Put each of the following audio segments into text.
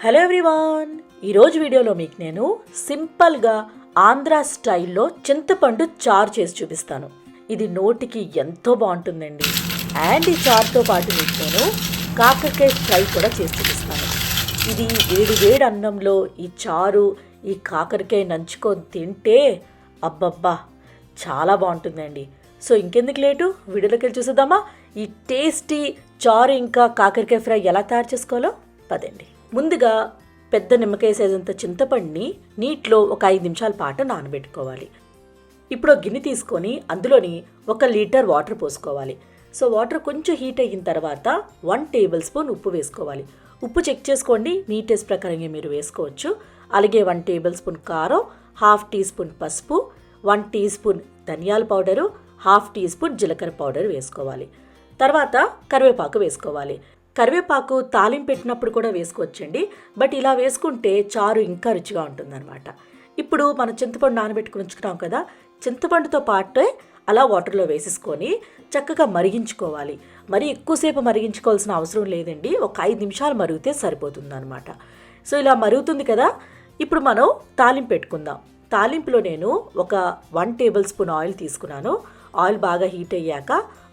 Hello everyone ఈరోజు వీడియోలో మీకు నేను సింపుల్గా ఆంధ్ర స్టైల్లో చింతపండు చారు చేసి చూపిస్తాను. ఇది నోటికి ఎంతో బాగుంటుందండి. అండ్ ఈ చారుతో పాటు మీకు నేను కాకరకాయ ఫ్రై కూడా చేసి చూపిస్తాను. ఇది వేడి వేడి అన్నంలో ఈ చారు ఈ కాకరకాయ నంచుకొని తింటే అబ్బబ్బా! చాలా బాగుంటుందండి. సో ఇంకెందుకు లేటు? వీడియోలోకి వెళ్ళి చూసేద్దామా? ఈ టేస్టీ చారు ఇంకా కాకరకాయ ఫ్రై ఎలా తయారు చేసుకోవాలో? పదండి. ముందుగా పెద్ద నిమ్మకాయ సైజంత చింతపండుని నీటిలో ఒక ఐదు నిమిషాల పాటు నానబెట్టుకోవాలి. ఇప్పుడు గిన్నె తీసుకొని అందులోని ఒక లీటర్ వాటర్ పోసుకోవాలి. సో వాటర్ కొంచెం హీట్ అయిన తర్వాత వన్ టేబుల్ స్పూన్ ఉప్పు వేసుకోవాలి. ఉప్పు చెక్ చేసుకోండి. మీ టేస్ట్ ప్రకారంగా మీరు వేసుకోవచ్చు. అలాగే వన్ టేబుల్ స్పూన్ కారం హాఫ్ టీ స్పూన్ పసుపు వన్ టీ స్పూన్ ధనియాల పౌడరు హాఫ్ టీ స్పూన్ జీలకర్ర పౌడర్ వేసుకోవాలి. తర్వాత కరివేపాకు వేసుకోవాలి. కరివేపాకు తాలింపు పెట్టినప్పుడు కూడా వేసుకోవచ్చండి. బట్ ఇలా వేసుకుంటే చారు ఇంకా రుచిగా ఉంటుందన్నమాట. ఇప్పుడు మనం చింతపండు నానబెట్టుకుని ఉంచుకున్నాం కదా చింతపండుతో పాటే అలా వాటర్లో వేసేసుకొని చక్కగా మరిగించుకోవాలి. మరి ఎక్కువసేపు మరిగించుకోవాల్సిన అవసరం లేదండి. ఒక ఐదు నిమిషాలు మరిగితే సరిపోతుందన్నమాట. సో ఇలా మరుగుతుంది కదా ఇప్పుడు మనం తాలింపు పెట్టుకుందాం. తాలింపులో నేను ఒక వన్ టేబుల్ స్పూన్ ఆయిల్ తీసుకున్నాను. ఆయిల్ బాగా హీట్ అయ్యాక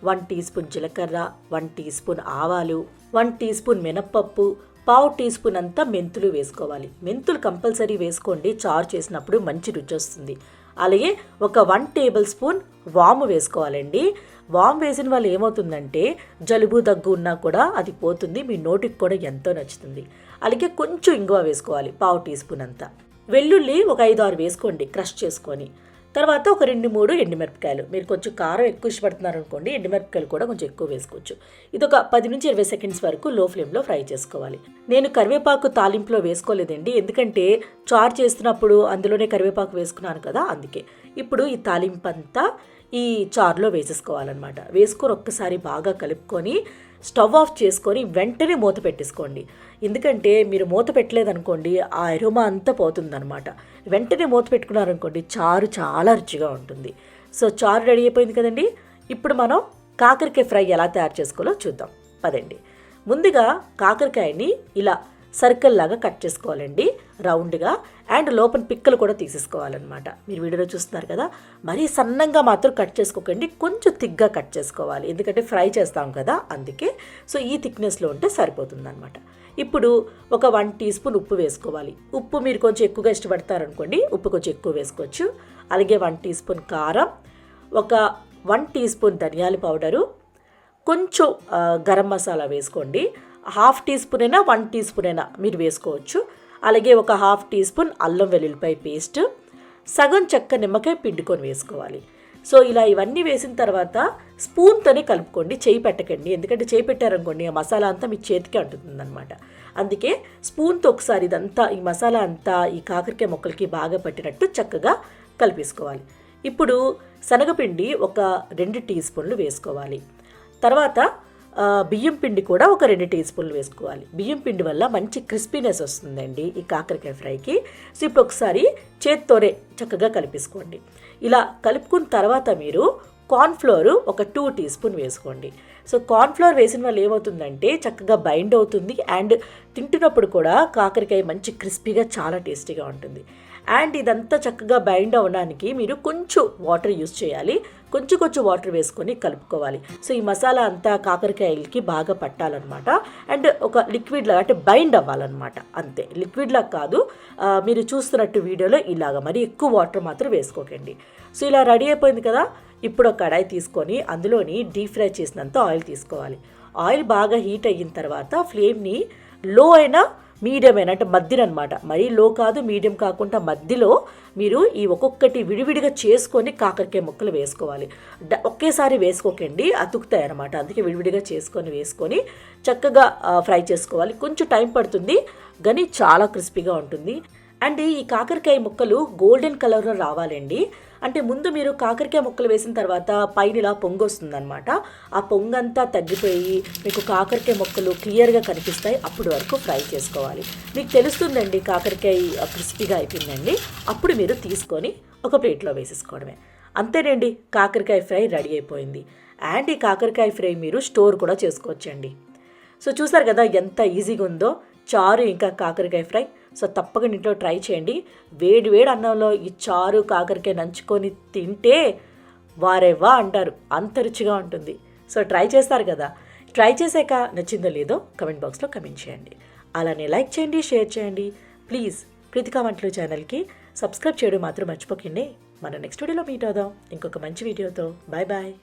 వన్ టీ స్పూన్ జీలకర్ర వన్ టీ స్పూన్ ఆవాలు వన్ టీ స్పూన్ మినప్పప్పు పావు టీ స్పూన్ అంతా మెంతులు వేసుకోవాలి. మెంతులు కంపల్సరీ వేసుకోండి. చారు చేసినప్పుడు మంచి రుచి వస్తుంది. అలాగే ఒక వన్ టేబుల్ స్పూన్ వాము వేసుకోవాలండి. వాము వేసిన వాళ్ళు ఏమవుతుందంటే జలుబు దగ్గు ఉన్నా కూడా అది పోతుంది. మీ నోటికి కూడా ఎంతో నచ్చుతుంది. అలాగే కొంచెం ఇంగువ వేసుకోవాలి పావు టీ స్పూన్ అంతా. వెల్లుల్లి ఒక ఐదు ఆరు వేసుకోండి క్రష్ చేసుకొని. తర్వాత ఒక రెండు మూడు ఎండుమిరపకాయలు. మీరు కొంచెం కారం ఎక్కువ ఇష్టపడుతున్నారు అనుకోండి ఎండుమిరపకాయలు కూడా కొంచెం ఎక్కువ వేసుకోవచ్చు. ఇది ఒక పది నుంచి ఇరవై సెకండ్స్ వరకు లో ఫ్లేమ్లో ఫ్రై చేసుకోవాలి. నేను కరివేపాకు తాలింపులో వేసుకోలేదండి. ఎందుకంటే చారు చేస్తున్నప్పుడు అందులోనే కరివేపాకు వేసుకున్నాను కదా అందుకే. ఇప్పుడు ఈ తాలింపు అంతా ఈ చారులో వేసేసుకోవాలన్నమాట. వేసుకొని ఒక్కసారి బాగా కలుపుకొని స్టవ్ ఆఫ్ చేసుకొని వెంటనే మూత పెట్టేసుకోండి. ఎందుకంటే మీరు మూత పెట్టలేదనుకోండి ఆ ఎరోమా అంతా పోతుందనమాట వెంటనే మూత పెట్టుకున్నారనుకోండి చారు చాలా రుచిగా ఉంటుంది. సో చారు రెడీ అయిపోయింది కదండి? ఇప్పుడు మనం కాకరకాయ ఫ్రై ఎలా తయారు చేసుకోవాలో చూద్దాం. పదండి. ముందుగా కాకరకాయని ఇలా సర్కిల్ లాగా కట్ చేసుకోవాలండి రౌండ్గా అండ్ లోపల పిక్కలు కూడా తీసేసుకోవాలన్నమాట. మీరు వీడియోలో చూస్తున్నారు కదా మరీ సన్నంగా మాత్రం కట్ చేసుకోకండి కొంచెం థిక్గా కట్ చేసుకోవాలి. ఎందుకంటే ఫ్రై చేస్తాం కదా అందుకే. సో ఈ థిక్నెస్లో ఉంటే సరిపోతుందన్నమాట. ఇప్పుడు ఒక వన్ టీ స్పూన్ ఉప్పు వేసుకోవాలి. ఉప్పు మీరు కొంచెం ఎక్కువగా ఇష్టపడతారనుకోండి ఉప్పు కొంచెం ఎక్కువ వేసుకోవచ్చు. అలాగే వన్ టీ స్పూన్ కారం ఒక వన్ టీ స్పూన్ ధనియాల పౌడరు కొంచెం గరం మసాలా వేసుకోండి. హాఫ్ టీ స్పూన్ అయినా వన్ టీ స్పూన్ అయినా మీరు వేసుకోవచ్చు. అలాగే ఒక హాఫ్ టీ స్పూన్ అల్లం వెల్లుల్లిపాయ పేస్ట్ సగం చెక్క నిమ్మకాయ పిండుకొని వేసుకోవాలి. సో ఇలా ఇవన్నీ వేసిన తర్వాత స్పూన్తోనే కలుపుకోండి చేయి పెట్టకండి. ఎందుకంటే చేయి పెట్టారనుకోండి ఆ మసాలా అంతా మీ చేతికే అంటుతుందన్నమాట. అందుకే స్పూన్తో ఒకసారి ఇదంతా ఈ మసాలా అంతా ఈ కాకరకాయ మొక్కలకి బాగా పట్టినట్టు చక్కగా కలిపేసుకోవాలి. ఇప్పుడు శనగపిండి ఒక రెండు టీ స్పూన్లు వేసుకోవాలి. తర్వాత బియ్యం పిండి కూడా ఒక రెండు టీ స్పూన్లు వేసుకోవాలి. బియ్యం పిండి వల్ల మంచి క్రిస్పీనెస్ వస్తుందండి ఈ కాకరకాయ ఫ్రైకి. సో ఇప్పుడు ఒకసారి చేత్తోనే చక్కగా కలిపేసుకోండి. ఇలా కలుపుకున్న తర్వాత మీరు కార్న్ఫ్లోర్ ఒక టూ టీ స్పూన్ వేసుకోండి. సో కార్న్ఫ్లోర్ వేసిన వల్ల ఏమవుతుందంటే చక్కగా బైండ్ అవుతుంది అండ్ తింటున్నప్పుడు కూడా కాకరకాయ మంచి క్రిస్పీగా చాలా టేస్టీగా ఉంటుంది. అండ్ ఇదంతా చక్కగా బైండ్ అవ్వడానికి మీరు కొంచెం వాటర్ యూస్ చేయాలి. కొంచెం కొంచెం వాటర్ వేసుకొని కలుపుకోవాలి. సో ఈ మసాలా అంతా కాకరకాయలకి బాగా పట్టాలన్నమాట. అండ్ ఒక లిక్విడ్ లాగా అంటే బైండ్ అవ్వాలన్నమాట. అంతే. లిక్విడ్లా కాదు. మీరు చూస్తున్నట్టు వీడియోలో ఇలాగ మరి ఎక్కువ వాటర్ మాత్రం వేసుకోకండి. సో ఇలా రెడీ అయిపోయింది కదా? ఇప్పుడు ఒక కడాయి తీసుకొని అందులోని డీప్ ఫ్రై చేసినంత ఆయిల్ తీసుకోవాలి. ఆయిల్ బాగా హీట్ అయిన తర్వాత ఫ్లేమ్ని లో అయినా మీడియం అంటే మధ్యన అనమాట మరీ లో కాదు మీడియం కాకుండా మధ్యలో మీరు ఈ ఒక్కొక్కటి విడివిడిగా చేసుకొని కాకరకాయ ముక్కలు వేసుకోవాలి. ఒకేసారి వేసుకోకండి అతుకుతాయి అనమాట అందుకే విడివిడిగా చేసుకొని వేసుకొని చక్కగా ఫ్రై చేసుకోవాలి. కొంచెం టైం పడుతుంది కానీ చాలా క్రిస్పీగా ఉంటుంది. అండ్ ఈ కాకరకాయ ముక్కలు గోల్డెన్ కలర్లో రావాలండి. అంటే ముందు మీరు కాకరకాయ ముక్కలు వేసిన తర్వాత పైన ఇలా పొంగు వస్తుందన్నమాట ఆ పొంగంతా తగ్గిపోయి మీకు కాకరకాయ ముక్కలు క్లియర్గా కనిపిస్తాయి. అప్పుడు వరకు ఫ్రై చేసుకోవాలి. మీకు తెలుస్తుందండి కాకరకాయ క్రిస్పీగా అయిపోయిందండి. అప్పుడు మీరు తీసుకొని ఒక ప్లేట్లో వేసేసుకోవడమే. అంతేనండి కాకరకాయ ఫ్రై రెడీ అయిపోయింది. అండ్ ఈ కాకరకాయ ఫ్రై మీరు స్టోర్ కూడా చేసుకోవచ్చండి. సో చూసారు కదా ఎంత ఈజీగా ఉందో. చారు ఇంకా కాకరకాయ ఫ్రై సో తప్పకుండా ఇంట్లో ట్రై చేయండి. వేడి వేడి అన్నంలో ఈ చారు కాకరకాయ నంచుకొని తింటే వారేవా అంటారు. అంత రుచిగా ఉంటుంది. సో ట్రై చేస్తారు కదా. ట్రై చేశాక నచ్చిందో లేదో కమెంట్ బాక్స్లో కమెంట్ చేయండి. అలానే లైక్ చేయండి షేర్ చేయండి. ప్లీజ్ కృతికా వంటలు ఛానల్కి సబ్స్క్రైబ్ చేయడం మాత్రం మర్చిపోకండి. మన నెక్స్ట్ వీడియోలో మీట్ అవుదాం. ఇంకొక మంచి వీడియోతో. Bye bye.